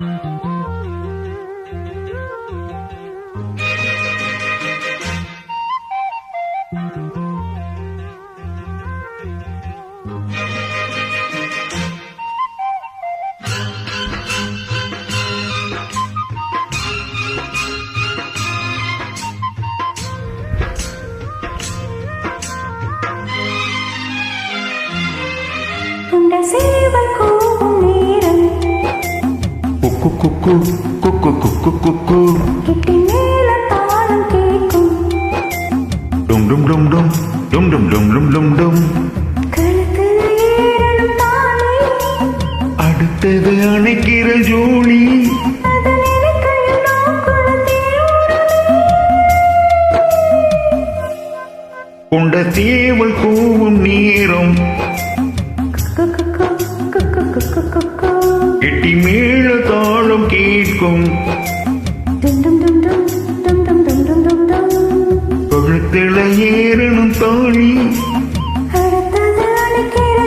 con đã sẽ vẫn còn குக்கு குக்கு குக்கு குக்கு குக்கு டும் டும் டும் டும் டும் டும் டும் டும் டும் டும் அடுத்தது அணைக்கிற ஜோடி கொண்ட தேவல் கூவும் நேரம். எட்டி எல்லோரும் கேட்கும். தொழுத்தில ஏறணும் தோழி. அடுத்தது அழைக்கிற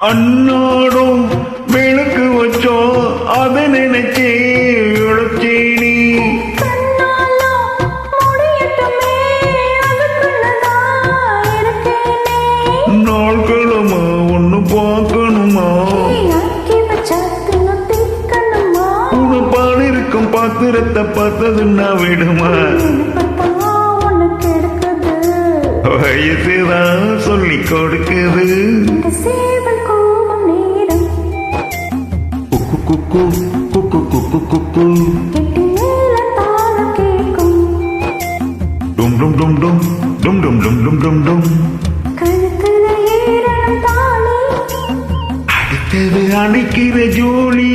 அண்ணாடும் விளக்கு வச்சோம் அதை நினைச்சே இழச்சேனி நாட்களுமா ஒன்று பார்க்கணுமா? உனப்பால் இருக்கும் பாத்திரத்தை பார்த்ததுன்னா நான் விடுமா? வயசுதான் சொல்லி கொடுக்குது. குக்கு குக்கு குக்கு குக்கு. டும் டும் டும் டும். டும் டும் டும் டும் டும் டும். அடுத்தது அணைக்கிற ஜோலி.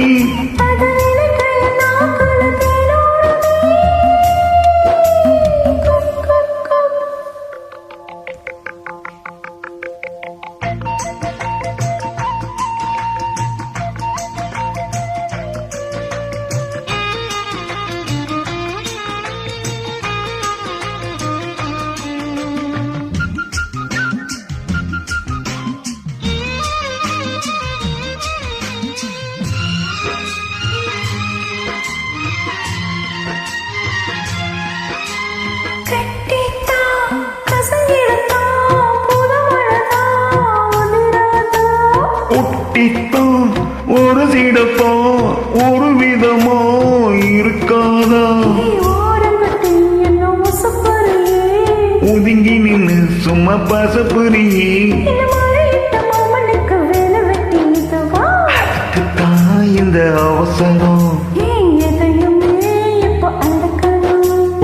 ஊசிடப்போ ஒரு விதமோ இருக்காதா? ஒதுங்கி நின்று சும்மா பசப்புரியே இந்த அவசரம்.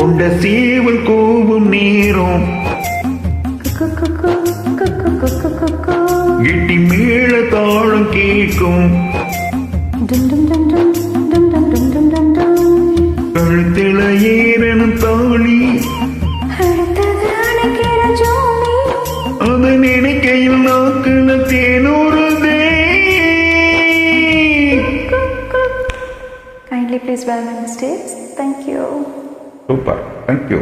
உண்ட சீவல் கோபம் நேரம். கிட்டி மேல தாழம் கேட்கும். கழுத்தில ஏறனும் தோழி அது நினைக்கையில் நாக்குல தேனூறுதே Kindly please well my mistakes. Thank you. Super. Thank you.